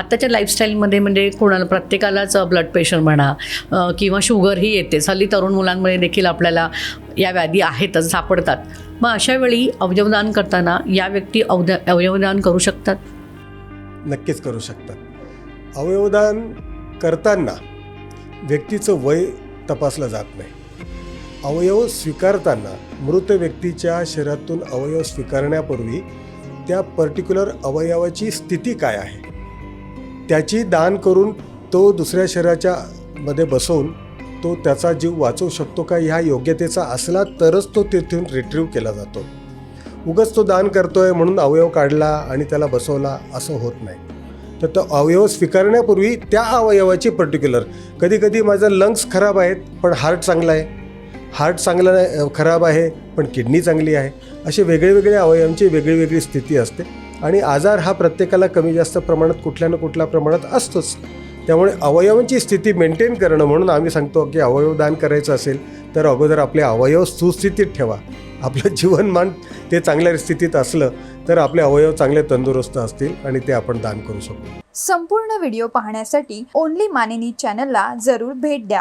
आत्ताच्या लाईफस्टाईलमध्ये म्हणजे कोणाला प्रत्येकालाच ब्लड प्रेशर म्हणा किंवा किंवा शुगरही येते. हल्ली तरुण मुलांमध्ये देखील आपल्याला या व्याधी आहेतच सापडतात. मग अशा वेळी अवयवदान करताना या व्यक्ती अवद अवयवदान करू शकतात? नक्कीच करू शकतात. अवयवदान करताना व्यक्तीचं वय तपासलं जात नाही. अवयव स्वीकारताना मृत व्यक्तीच्या शरीरातून अवयव स्वीकारण्यापूर्वी त्या पर्टिक्युलर अवयवाची स्थिती काय आहे? त्याची दान करून तो दुसऱ्या शरीराच्या मध्ये बसवून तो त्याचा जीव वाचवू शकतो का? ह्या योग्यतेचा असला तरच तो तिथून रिट्रीव केला जातो. उगाच तो दान करतोय म्हणून अवयव काढला आणि त्याला बसवला असं होत नाही. तर तो अवयव स्वीकारण्यापूर्वी त्या अवयवाची पर्टिक्युलर कधी कधी माझं लंग्स खराब आहेत पण हार्ट चांगला आहे. हार्ट चांगला नाही- खराब आहे पण किडनी चांगली आहे. असे वेगळे वेगळे अवयवांची वेगळी वेगळी स्थिती असते. आणि आजार हा प्रत्येकाला कमी जास्त प्रमाणात कुठल्या ना कुठल्या प्रमाणात असतोच. त्यामुळे अवयवांची स्थिती मेंटेन करणं म्हणून आम्ही सांगतो की अवयवदान करायचं असेल तर अगोदर आपले अवयव सुस्थितीत ठेवा. आपलं जीवनमान ते चांगल्या स्थितीत असलं तर आपले अवयव चांगले तंदुरुस्त असतील आणि ते आपण दान करू शकतो संपूर्ण व्हिडिओ पाहण्यासाठी ओनली मानिनी चॅनलला जरूर भेट द्या.